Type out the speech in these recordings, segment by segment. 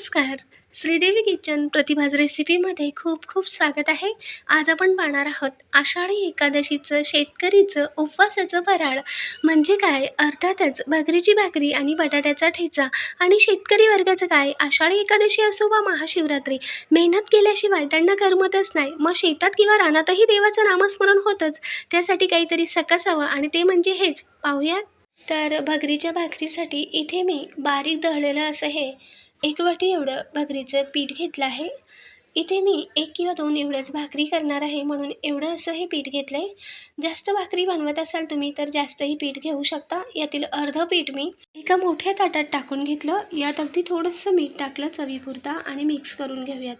नमस्कार. श्रीदेवी किचन प्रतिभाज रेसिपीमध्ये खूप खूप स्वागत आहे. आज आपण पाहणार आहोत आषाढी एकादशीचं शेतकरीचं उपवासाचं फराळ. म्हणजे काय? अर्थातच भाकरीची भाकरी आणि बटाट्याचा ठेचा. आणि शेतकरी वर्गाचं काय? आषाढी एकादशी असो वा महाशिवरात्री मेहनत केल्याशिवाय त्यांना करमतच नाही. मग शेतात किंवा रानातही देवाचं नामस्मरण होतंच. त्यासाठी काहीतरी सकस हवं आणि ते म्हणजे हेच. पाहूयात. तर भगरीच्या भाकरीसाठी इथे मी बारीक दळलेलं असं हे एक वाटी एवढं भाकरीचं पीठ घेतलं आहे. इथे मी एक किंवा दोन एवढंच भाकरी करणार आहे म्हणून एवढं असं हे पीठ घेतलं आहे जास्त भाकरी बनवत असाल तुम्ही तर जास्तही पीठ घेऊ शकता. यातील अर्धं पीठ मी एका मोठ्या ताटात टाकून घेतलं. यात अगदी थोडंसं मीठ टाकलं चवीपुरता आणि मिक्स करून घेऊयात.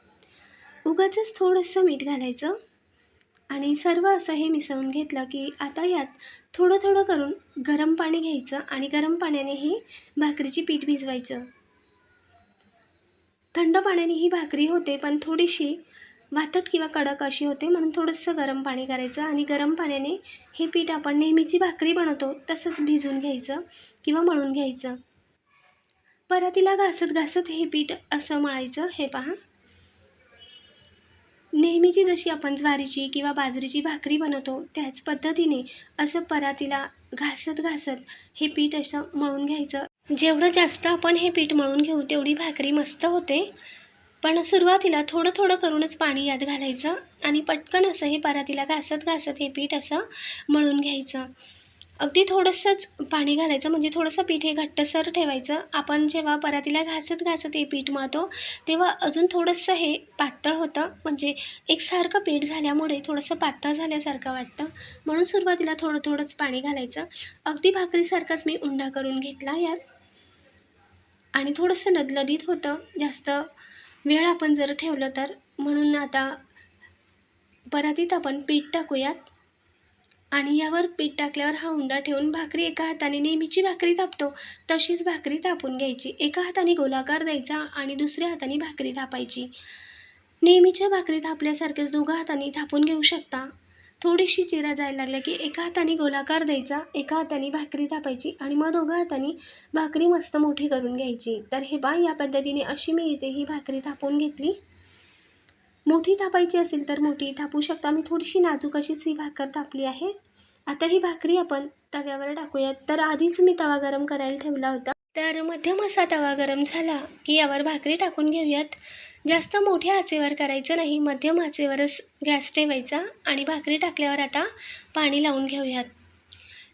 उगाचच थोडंसं मीठ घालायचं. आणि सर्व असं हे मिसळून घेतलं की आता यात थोडं थोडं करून गरम पाणी घ्यायचं आणि गरम पाण्याने ही भाकरीची पीठ भिजवायचं. थंड पाण्याने ही भाकरी होते पण थोडीशी भातट किंवा कडक अशी होते म्हणून थोडंसं गरम पाणी करायचं आणि गरम पाण्याने हे पीठ आपण नेहमीची भाकरी बनवतो तसंच भिजून घ्यायचं किंवा मळून घ्यायचं. परातीला घासत घासत हे पीठ असं मळायचं हे पहा. नेहमीची जशी आपण ज्वारीची किंवा बाजरीची भाकरी बनवतो त्याच पद्धतीने असं परातीला घासत घासत हे पीठ असं मळून घ्यायचं जेवढं जास्त आपण हे पीठ मळून घेऊ तेवढी भाकरी मस्त होते. पण सुरुवातीला थोडं थोडं करूनच पाणी यात घालायचं आणि पटकन असं हे परातीला घासत घासत हे पीठ असं मळून घ्यायचं. अगदी थोडंसंच पाणी घालायचं म्हणजे थोडंसं पीठ हे घट्टसर ठेवायचं. आपण जेव्हा परातीला घासत घासत हे पीठ मळतो तेव्हा अजून थोडंसं हे पातळ होतं. म्हणजे एकसारखं पीठ झाल्यामुळे थोडंसं पातळ झाल्यासारखं वाटतं. म्हणून सुरुवातीला थोडं थोडंच पाणी घालायचं. अगदी भाकरीसारखाच मी उंडा करून घेतला यात. आणि थोडंसं लदलदीत होतं. जास्त वेळ आपण जर ठेवलं तर. म्हणून आता परातीत आपण पीठ टाकूयात. आणि यावर पीठ टाकल्यावर हा उंडा ठेवून भाकरी एका हाताने नेहमीची भाकरी तापतो. तशीच भाकरी थापून घ्यायची. एका हाताने गोलाकार द्यायचा आणि दुसऱ्या हाताने भाकरी थापायची नेहमीच्या भाकरी थापल्यासारखेच दोघा हाताने थापून घेऊ शकता. थोडीशी चिरा जायला लागल्या की एका हाताने गोलाकार द्यायचा एका हाताने भाकरी थापायची आणि मग दोघा हाताने भाकरी मस्त मोठी करून घ्यायची. तर हे बा या पद्धतीने अशी मी इथे ही भाकरी थापून घेतली. मोठी थापायची असेल तर मोठी थापू शकता. मी थोडीशी नाजूक अशीच ही भाकर थापली आहे. आता ही भाकरी आपण तव्यावर टाकूयात. तर आधीच मी तवा गरम करायला ठेवला होता. तर मध्यम असा तवा गरम झाला की यावर भाकरी टाकून घेऊयात. जास्त मोठ्या आचेवर करायचं नाही मध्यम आचेवरच गॅस ठेवायचा आणि भाकरी टाकल्यावर आता पाणी लावून घेऊयात.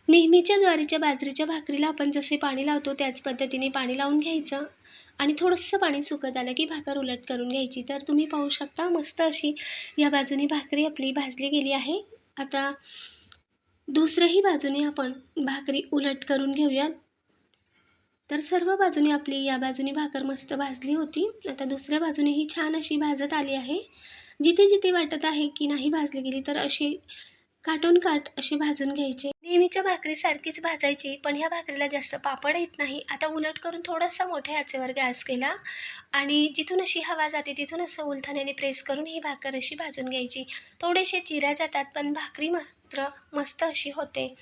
नेहमीच्या ज्वारीच्या बाजरीच्या भाकरीला आपण जसे पाणी लावतो त्याच पद्धतीने पाणी लावून घ्यायचं. आणि थोडंसं पाणी सुकत आलं की भाकर उलट करून घ्यायची. तर तुम्ही पाहू शकता मस्त अशी या बाजूनी भाकरी आपली भाजली गेली आहे. आता दुसऱ्याही बाजूने आपण भाकरी उलट करून घेऊयात. तर सर्व बाजूने आपली या बाजूने भाकर मस्त भाजली होती. आता दुसऱ्या बाजूने ही छान अशी भाजत आली आहे. जिथे जिथे वाटत आहे की नाही भाजली गेली तर अशी काटून काट अशी भाजून घ्यायचे. नेहमीच्या भाकरीसारखीच भाजायची पण ह्या भाकरीला जास्त पापड येत नाही. आता उलट करून थोडासा मोठ्या आचेवर गॅस केला आणि जिथून अशी हवा जाते तिथून असं उलथाण्याने प्रेस करून ही भाकर अशी भाजून घ्यायची. थोडेसे चिऱ्या जातात पण भाकरी मात्र मस्त अशी होते.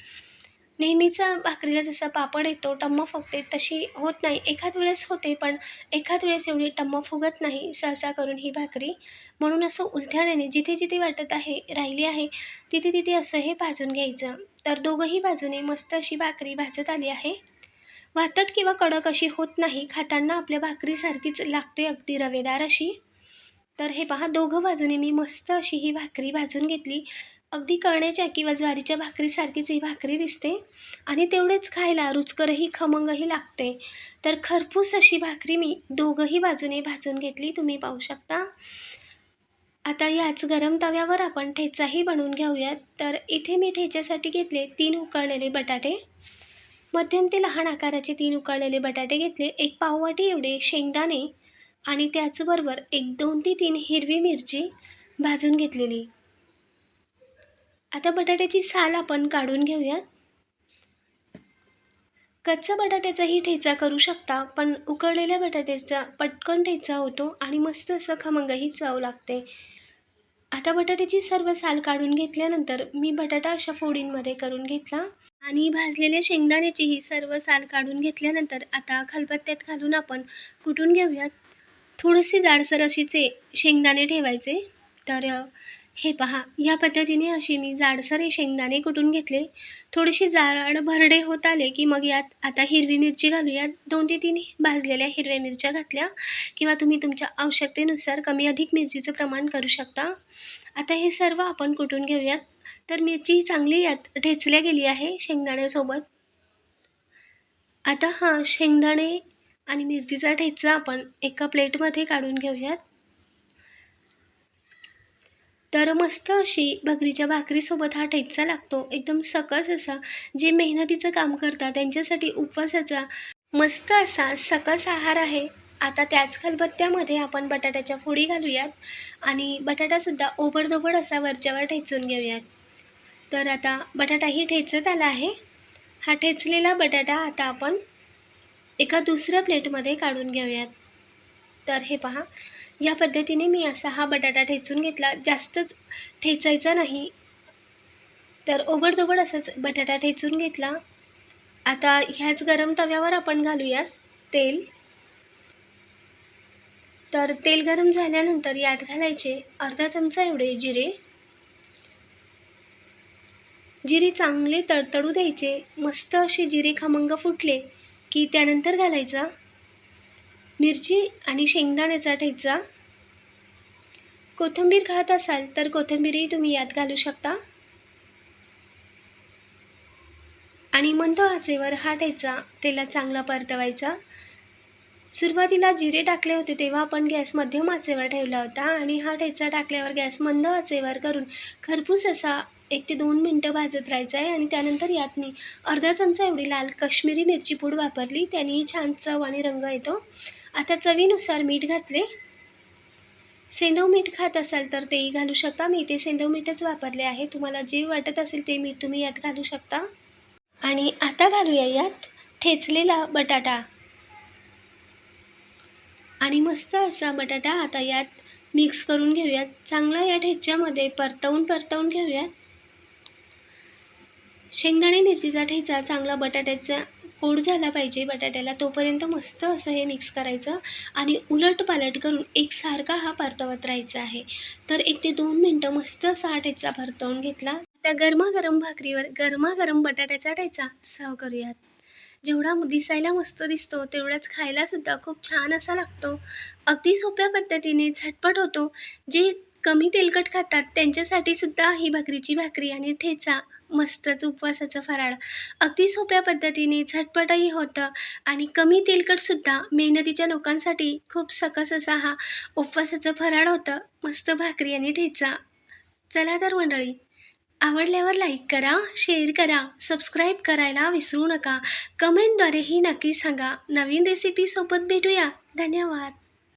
नेहमीचा भाकरीला जसा पापड येतो टम्म फुगते तशी होत नाही. एखाद वेळेस होते पण एखाद वेळेस एवढी टम्म फुगत नाही सहसा करून ही भाकरी. म्हणून असं उलथाण्याने जिथे जिथे वाटत आहे राहिली आहे तिथे तिथे असं हे भाजून घ्यायचं. तर दोघंही बाजूने मस्त अशी भाकरी भाजत आली आहे. वातट किंवा कडक अशी होत नाही खाताना आपल्या भाकरीसारखीच लागते अगदी रवेदार अशी. तर हे पहा दोघं बाजूने मी मस्त अशी ही भाकरी भाजून घेतली. अगदी कळण्याच्या किंवा ज्वारीच्या भाकरीसारखीच ही भाकरी दिसते आणि तेवढेच खायला रुचकरही खमंगही लागते. तर खरपूस अशी भाकरी मी दोघंही बाजूने भाजून घेतली तुम्ही पाहू शकता. आता याच गरम तव्यावर आपण ठेचाही बनवून घेऊयात. तर इथे मी ठेच्यासाठी घेतले तीन उकळलेले बटाटे. मध्यम ते लहान आकाराचे तीन उकळलेले बटाटे घेतले एक पाववाटी एवढे शेंगदाणे आणि त्याचबरोबर एक दोन ते तीन हिरवी मिरची भाजून घेतलेली. आता बटाट्याची साल आपण काढून घेऊयात. कच्चा बटाट्याचाही ठेचा करू शकता पण उकळलेल्या बटाट्याचा पटकन ठेचा होतो आणि मस्त असं खमंगही चव लागते. आता बटाट्याची सर्व साल काढून घेतल्यानंतर मी बटाटा अशा फोडींमध्ये करून घेतला. आणि भाजलेल्या शेंगदाण्याचीही सर्व साल काढून घेतल्यानंतर आता खलबत्त्यात घालून आपण कुटून घेऊयात. थोडेसे जाडसर अशीचे शेंगदाणे ठेवायचे. तर हे पहा या पद्धतीने अशी मी जाडसर हे शेंगदाणे कुटून घेतले. थोडीशी जाड भरडे होत आले की मग यात आता हिरवी मिरची घालूयात. दोन ते तीन भाजलेल्या हिरव्या मिरच्या घातल्या किंवा तुम्ही तुमच्या आवश्यकतेनुसार कमी अधिक मिरचीचं प्रमाण करू शकता. आता हे सर्व आपण कुटून घेऊयात. तर मिरची चांगली यात ठेचल्या गेली आहे शेंगदाण्यासोबत. आता हा शेंगदाणे आणि मिरचीचा ठेचा आपण एका प्लेटमध्ये काढून घेऊयात. तर मस्त अशी भगरीच्या भाकरीसोबत हा ठेचा लागतो. एकदम सकस असा जे मेहनतीचं काम करतात त्यांच्यासाठी उपवासाचा मस्त असा सकस आहार आहे. आता त्याच खलबत्त्यामध्ये आपण बटाट्याच्या फोडी घालूयात आणि बटाटासुद्धा ओबडधोबड असा वरच्यावर ठेचून घेऊयात. तर आता बटाटाही ठेचत आला आहे. हा ठेचलेला बटाटा आता आपण एका दुसऱ्या प्लेटमध्ये काढून घेऊयात. तर हे पहा. या पद्धतीने मी असा हा बटाटा ठेचून घेतला. जास्तच ठेचायचा नाही. तर ओबडधोबड असाच बटाटा ठेचून घेतला. आता ह्याच गरम तव्यावर आपण घालूयात तेल. तर तेल गरम झाल्यानंतर यात घालायचे अर्धा चमचा एवढे जिरे. जिरे चांगले तडतडू द्यायचे. मस्त असे जिरे खमंग फुटले की त्यानंतर घालायचा. मिरची आणि शेंगदाण्याचा ठेचा. कोथिंबीर खात असाल तर कोथिंबीरही तुम्ही यात घालू शकता. आणि मंद आचेवर हा ठेचा तेलात चांगला परतवायचा. सुरुवातीला जिरे टाकले होते तेव्हा आपण गॅस मध्यम आचेवर ठेवला होता आणि हा ठेचा टाकल्यावर गॅस मंद आचेवर करून खरपूस असा एक ते दोन मिनटं भाजत राहायचं आहे आणि त्यानंतर यात मी अर्धा चमचा एवढी लाल कश्मीरी मिरची पूड वापरली. त्यानेही छान चव आणि रंग येतो. आता चवीनुसार मीठ घातले. सेंधव मीठ खात असाल तर तेही घालू शकता. मी ते सेंधव मीठच वापरले आहे. तुम्हाला जे वाटत असेल ते मीठ तुम्ही यात घालू शकता. आणि आता घालूया यात ठेचलेला बटाटा. आणि मस्त असा बटाटा आता यात मिक्स करून घेऊयात. चांगला या ठेच्यामध्ये परतवून परतवून घेऊयात. शेंगदाणे मिरचीचा ठेचा चांगला बटाट्याचा कोड झाला पाहिजे. बटाट्याला तोपर्यंत मस्त असं हे मिक्स करायचं आणि उलट पालट करून एकसारखा हा परतवत राहायचा आहे. तर एक ते दोन मिनटं मस्त असा हा ठेचा परतवून घेतला. त्या गरमागरम भाकरीवर गरमागरम बटाट्याचा ठेचा सर्व करूयात. जेवढा दिसायला मस्त दिसतो तेवढाच खायलासुद्धा खूप छान असा लागतो. अगदी सोप्या पद्धतीने झटपट होतो. जे कमी तेलकट खातात त्यांच्यासाठी सुद्धा ही भाकरीची भाकरी आणि ठेचा मस्तच उपवासाचं फराळ. अगदी सोप्या पद्धतीने झटपटही होतं आणि कमी तेलकटसुद्धा मेहनतीच्या लोकांसाठी खूप सकस असा हा उपवासाचं फराळ होतं. मस्त भाकरी आणि ठेचा. चला तर मंडळी आवडल्यावर लाईक करा शेअर करा सबस्क्राईब करायला विसरू नका. कमेंटद्वारेही नक्की सांगा. नवीन रेसिपीसोबत भेटूया. धन्यवाद.